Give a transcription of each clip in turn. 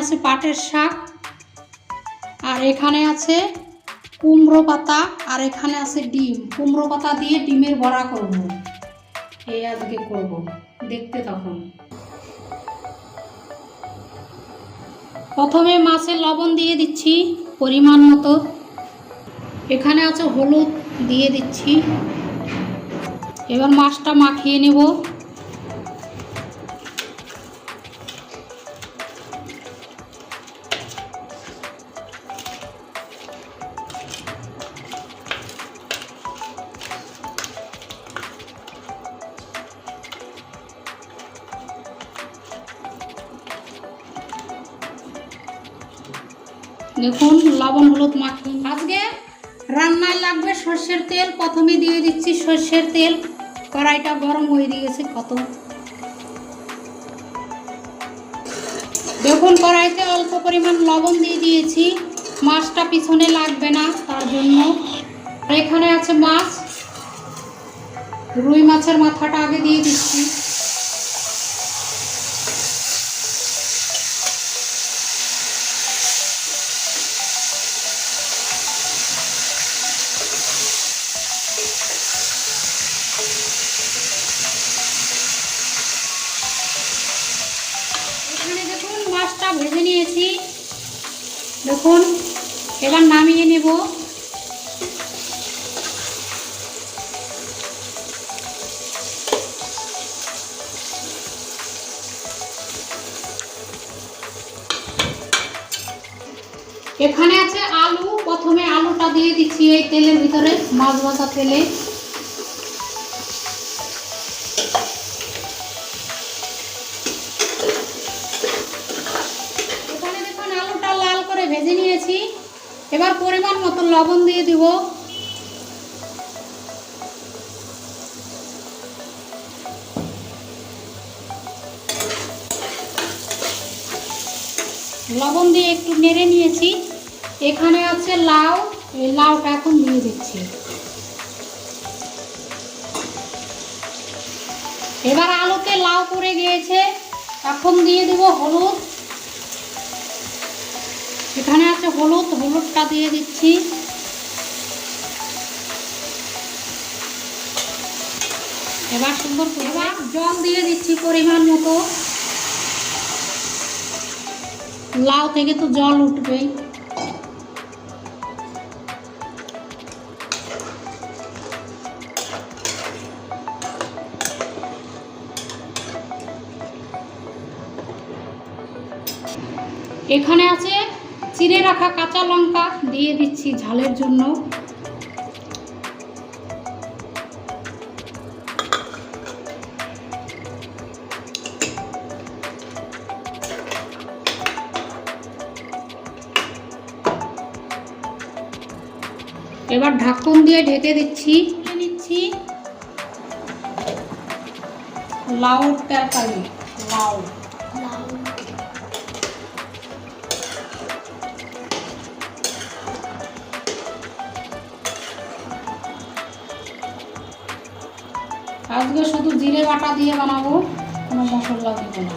আছে পাটের শাক। আর এখানে আছে কুমড়ো পাতা। আর এখানে আছে ডিম। কুমড়ো পাতা দিয়ে ডিমের বড়া করব। এই আজকে করব। দেখতে তখন প্রথমে মাছের লবণ দিয়ে দিচ্ছি পরিমাণ মতো। এখানে আছে হলুদ দিয়ে দিচ্ছি। এবার মাছটা মাখিয়ে নেব। দেখুন, লবণ, হলুদ মাখি আজকে রান্নায় লাগবে সর্ষের তেল। প্রথমে দিয়ে দিচ্ছি সর্ষের তেল। কড়াইটা গরম হয়ে দিয়েছে কত দেখুন, কড়াইতে অল্প পরিমাণ লবণ দিয়ে দিয়েছি। মাছটা পিছনে লাগবে না, তার জন্য। এখানে আছে মাছ। রুই মাছের মাথাটা আগে দিয়ে দিচ্ছি। দেখুন, এবার নামিয়ে নেব। এখানে আছে আলু। প্রথমে আলুটা দিয়ে দিচ্ছি এই তেলের ভিতরে, মাছ ভাজা তেলে। এবার পরিমাণ মতো লবণ দিয়ে দিব। লবণ দিয়ে একটু নেড়ে নিয়েছি। এখানে আছে লাউ, এই লাউটা এখন দিয়ে দিচ্ছি। এবার আলুতে লাউ পড়ে গিয়েছে, এখন দিয়ে দিব হলুদ। এখানে আছে হলুদ, হলুদটা দিয়ে দিচ্ছি। এবার সুন্দর এবার জল দিয়ে দিচ্ছি পরিমাণ মতো। লাউ থেকে তো জল উঠবেই। এখানে আছে চিড়ে রাখা কাঁচা লঙ্কা দিয়ে দিচ্ছি ঝালের জন্য। এবার ঢাকন দিয়ে ঢেকে দিচ্ছি। নিচ্ছি লাউ তরকারি, লাউ। আজকে শুধু জিরে বাটা দিয়ে বানাবো, কোনো মশলা দিব না।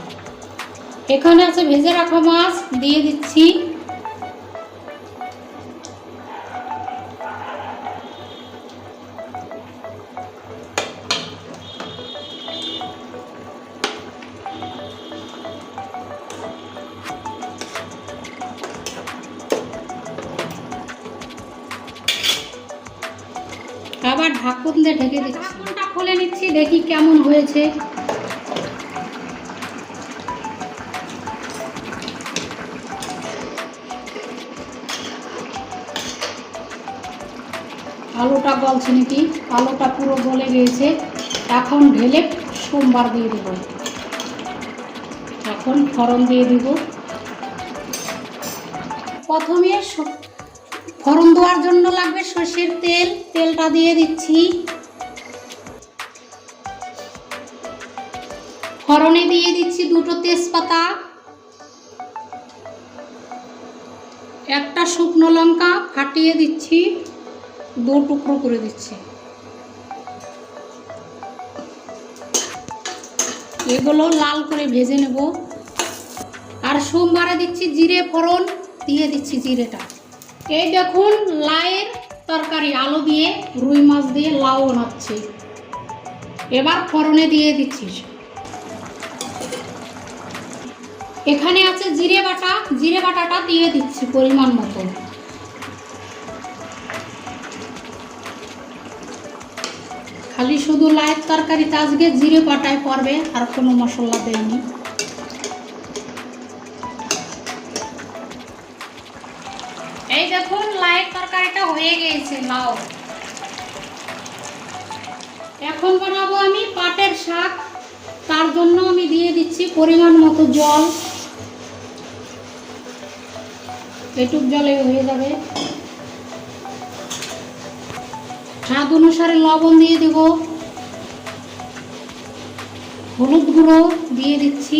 এখানে আছে ভেজে রাখা মাছ, দিয়ে দিচ্ছি আবার ঢাকুন দিয়ে ঢেকে দিচ্ছি। ঢাকুনটা খুলে নিচ্ছি, দেখি কেমন হয়েছে। আলুটা গলছে নাকি? আলুটা পুরো গলে গিয়েছে। এখন ঢেলে সোমবার দিয়ে দেব। এখন ফরন দিয়ে দিব। প্রথমে ফোড়ন দেওয়ার জন্য লাগবে সর্ষের তেল। তেলটা দিয়ে দিচ্ছি। ফোড়নে দিয়ে দিচ্ছি দুটো তেজপাতা। একটা শুকনো লঙ্কা ফাটিয়ে দিচ্ছি। দু টুকরো করে দিচ্ছি। এগুলো লাল করে ভেজে নেব। আর সোমবারে দিচ্ছি জিরে ফোড়ন। দিয়ে দিচ্ছি জিরেটা। এই দেখুন, লাইয়ের তরকারি, আলু দিয়ে রুই মাছ দিয়ে লাউ বানাচ্ছি। এবার ফোড়নে দিয়ে দিচ্ছি। এখানে আছে জিরে বাটা, জিরে বাটাটা দিয়ে দিচ্ছি পরিমাণ মতো। খালি শুধু লাইয়ের তরকারিতে আজকে জিরে বাটায় পড়বে, আর কোনো মশলা দেয়নি। এই দেখুন লাইয়ের তরকারিটা হয়ে গিয়েছে, লাউ। এখন বানাবো আমি পাটের শাক। তার জন্য আমি দিয়ে দিচ্ছি পরিমাণ মতো জল। এটুক জলে হয়ে যাবে। স্বাদ অনুসারে লবণ দিয়ে দেব। হলুদ গুঁড়ো দিয়ে দিচ্ছি।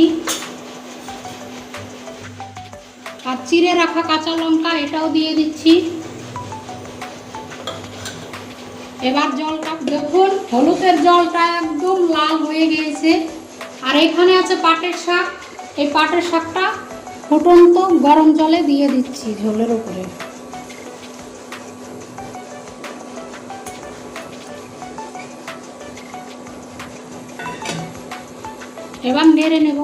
আর চিড়ে রাখা কাঁচা লঙ্কা এটাও দিয়ে দিচ্ছি। এবার জলটা দেখুন, হলুদের জলটা একদম লাল হয়ে গিয়েছে। আর এখানে আছে পাটের শাক। এই পাটের শাকটা ফুটন্ত গরম জলে দিয়ে দিচ্ছি ঝোলের উপরে। এবার নেড়ে নেব।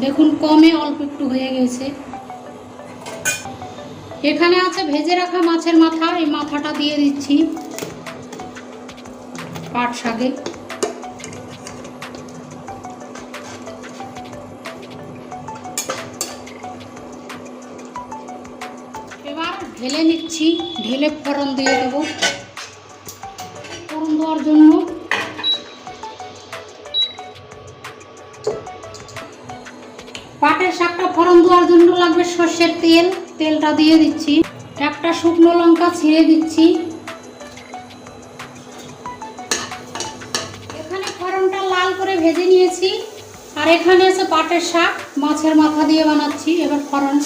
দেখুন, কমে অল্প একটু হয়ে গেছে। এখানে আছে ভেজে রাখা মাছের মাথা, এই মাথাটা দিয়ে দিচ্ছি পাট শাকে। এবার ঢেলে নিচ্ছি, ঢেলে ফোড়ন দিয়ে দেবো। ফোড়ন দেওয়ার জন্য ফোড়ন দেওয়ার জন্য লাগবে সর্ষের তেল। তেলটা দিয়ে দিচ্ছি। একটা শুকনো লঙ্কা ছিঁড়ে দিচ্ছি। এখানে ফোড়নটা লাল করে ভেজে নিয়েছি। আর এখানে আছে পাটের শাক। মাছের মাথা দিয়ে বানাচ্ছি। এবার ফোড়ন